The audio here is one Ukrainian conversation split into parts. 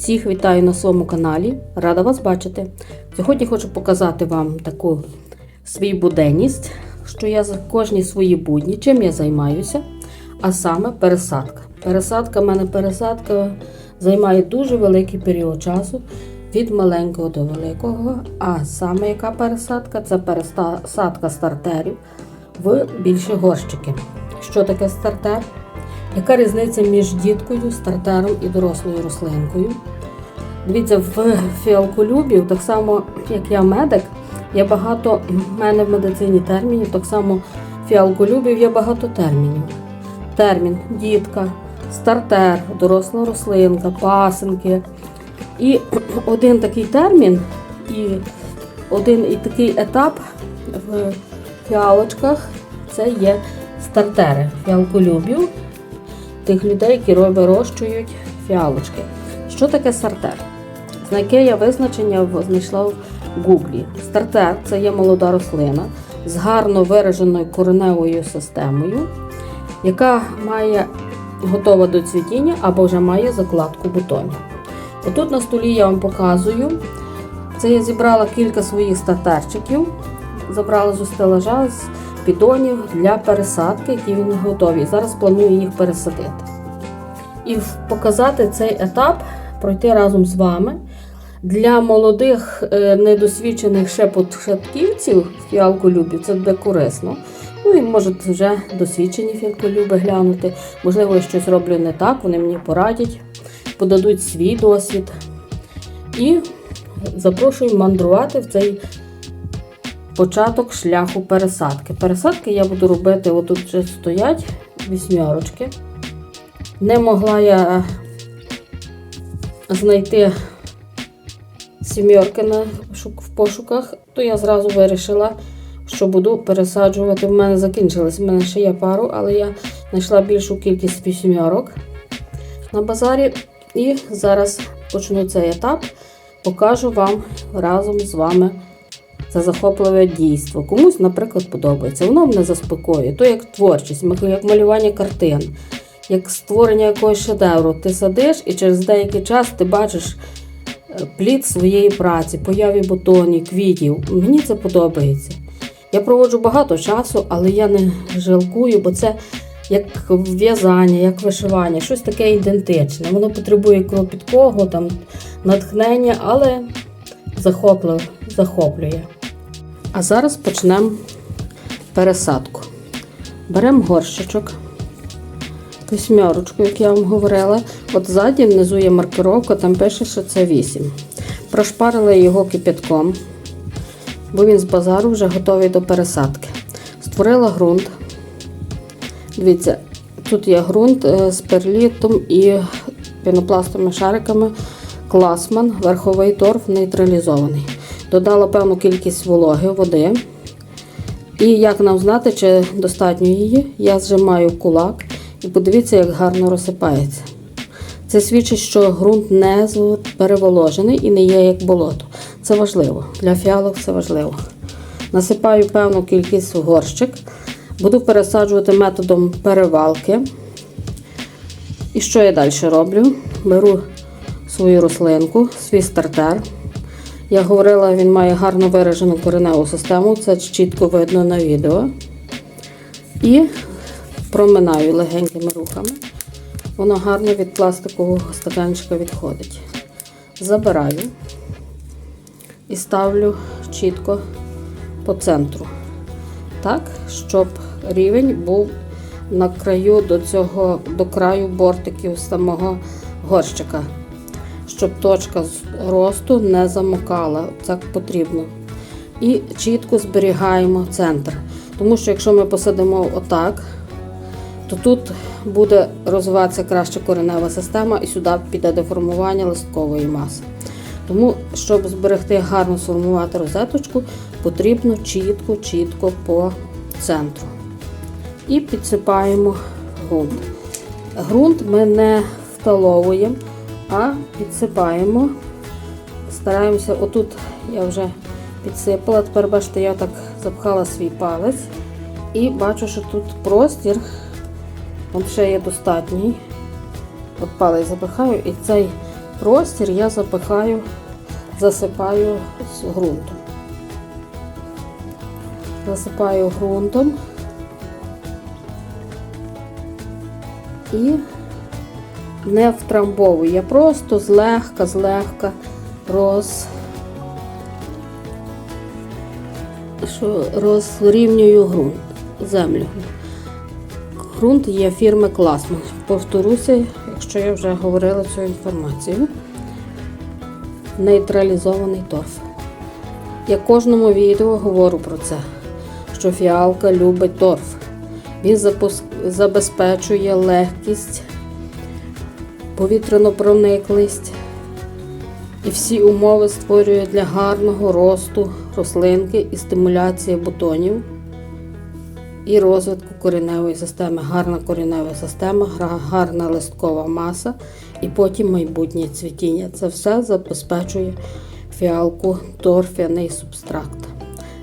Всіх вітаю на своєму каналі. Рада вас бачити. Сьогодні хочу показати вам таку свій буденність, що я за кожні свої будні, чим я займаюся, а саме пересадка. Пересадка в мене пересадка займає дуже великий період часу від маленького до великого. А саме яка пересадка? Це пересадка стартерів в більші горщики. Що таке стартер? Яка різниця між діткою, стартером і дорослою рослинкою? Дивіться, в фіалколюбів, так само, як я медик, є багато, в мене в медицині термінів, так само фіалколюбів є багато термінів. Термін дітка, стартер, доросла рослинка, пасинки. І один такий термін, і один і такий етап в фіалочках це є стартери фіалколюбів тих людей, які вирощують фіалочки. Що таке стартер? На яке я визначення знайшла в Гуглі. Стартер це є молода рослина з гарно вираженою кореневою системою, яка має готова до цвітіння або вже має закладку бутонів. Отут на столі я вам показую. Це я зібрала кілька своїх стартерчиків, забрала з стелажа з підонів для пересадки, які вони готові. Зараз планую їх пересадити. І показати цей етап, пройти разом з вами. Для молодих, е, недосвідчених ще початківців фіалколюбів це буде корисно. Ну і можуть вже досвідчені фіалколюби глянути. Можливо, я щось роблю не так, вони мені порадять, подадуть свій досвід. І запрошую мандрувати в цей початок шляху пересадки. Пересадки я буду робити, отут вже стоять вісьмерочки. Не могла я знайти сім'єрки в пошуках, то я зразу вирішила, що буду пересаджувати. У мене закінчилось, в мене ще є пару, але я знайшла більшу кількість вісьмерок на базарі. І зараз почну цей етап, покажу вам разом з вами це захопливе дійство. Комусь, наприклад, подобається. Воно мене заспокоює. То як творчість, як малювання картин, як створення якогось шедевру. Ти садиш і через деякий час ти бачиш плід своєї праці, появі бутонів, квітів. Мені це подобається. Я проводжу багато часу, але я не жалкую, бо це як в'язання, як вишивання, щось таке ідентичне. Воно потребує кропіткого, там, натхнення, але захоплює. А зараз почнемо пересадку. Беремо горщичок, восьмерочку, як я вам говорила. От ззаді внизу є маркировка, там пише, що це 8. Прошпарила його кипятком, бо він з базару вже готовий до пересадки. Створила ґрунт. Дивіться, тут є ґрунт е, з перлітом і пінопластовими шариками. Класман, верховий торф нейтралізований. Додала певну кількість вологи, води. І як нам знати, чи достатньо її, я зжимаю кулак і подивіться, як гарно розсипається. Це свідчить, що ґрунт не переволожений і не є як болото. Це важливо. Для фіалок це важливо. Насипаю певну кількість горщик. Буду пересаджувати методом перевалки. І що я далі роблю? Беру свою рослинку, свій стартер. Я говорила, він має гарно виражену кореневу систему, це чітко видно на відео. І проминаю легенькими рухами. Воно гарно від пластикового стаканчика відходить. Забираю і ставлю чітко по центру. Так, щоб рівень був на краю до цього, до краю бортиків самого горщика щоб точка росту не замокала. Так потрібно. І чітко зберігаємо центр. Тому що якщо ми посадимо отак, то тут буде розвиватися краще коренева система і сюди піде деформування листкової маси. Тому, щоб зберегти гарно сформувати розеточку, потрібно чітко-чітко по центру. І підсипаємо ґрунт. Ґрунт ми не вталовуємо а підсипаємо. Стараємося, отут я вже підсипала, тепер бачите, я так запхала свій палець і бачу, що тут простір от ще є достатній. От палець запихаю і цей простір я запихаю, засипаю з ґрунтом. Засипаю ґрунтом і не втрамбовую. Я просто злегка, злегка роз, розрівнюю ґрунт, землю. Ґрунт є фірми Класман. Повторюся, якщо я вже говорила цю інформацію. Нейтралізований торф. Я кожному відео говорю про це, що фіалка любить торф. Він забезпечує легкість, повітряну прониклість і всі умови створює для гарного росту рослинки і стимуляції бутонів і розвитку кореневої системи. Гарна коренева система, гарна листкова маса і потім майбутнє цвітіння. Це все забезпечує фіалку торфяний субстракт.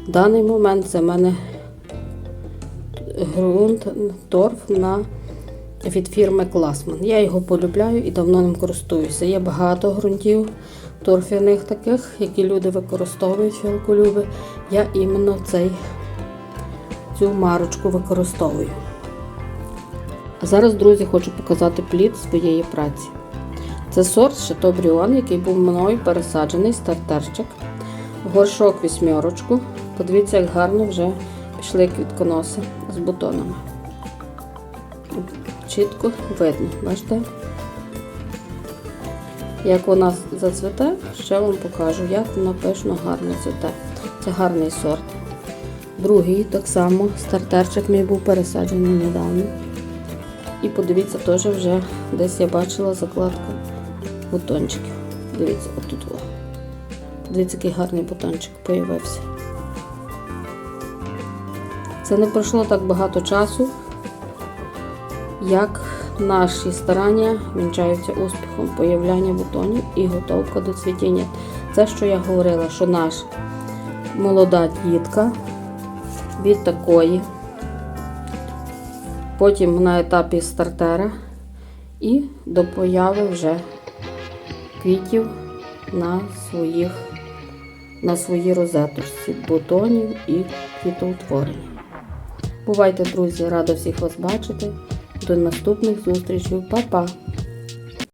В даний момент це в мене ґрунт торф на від фірми Класман. Я його полюбляю і давно ним користуюся. Є багато ґрунтів торфяних таких, які люди використовують фіалколюби. Я іменно цей, цю марочку використовую. А зараз, друзі, хочу показати плід своєї праці. Це сорт Шатобріон, який був мною пересаджений стартерчик. Горшок вісьмерочку. Подивіться, як гарно вже пішли квітконоси з бутонами. Чітко видно, бачите? Як вона зацвіте, ще вам покажу, як вона пишно гарно цвіте. Це гарний сорт. Другий так само стартерчик мій був пересаджений недавно. І подивіться, теж вже десь я бачила закладку бутончиків. Дивіться, отут. Дивіться, який гарний бутончик появився. Це не пройшло так багато часу, як наші старання вінчаються успіхом появляння бутонів і готовка до цвітіння. Це, що я говорила, що наша молода дітка від такої, потім на етапі стартера і до появи вже квітів на своїх на своїй розеточці бутонів і квітоутворення. Бувайте, друзі, рада всіх вас бачити. До наступних зустрічей. Па-па!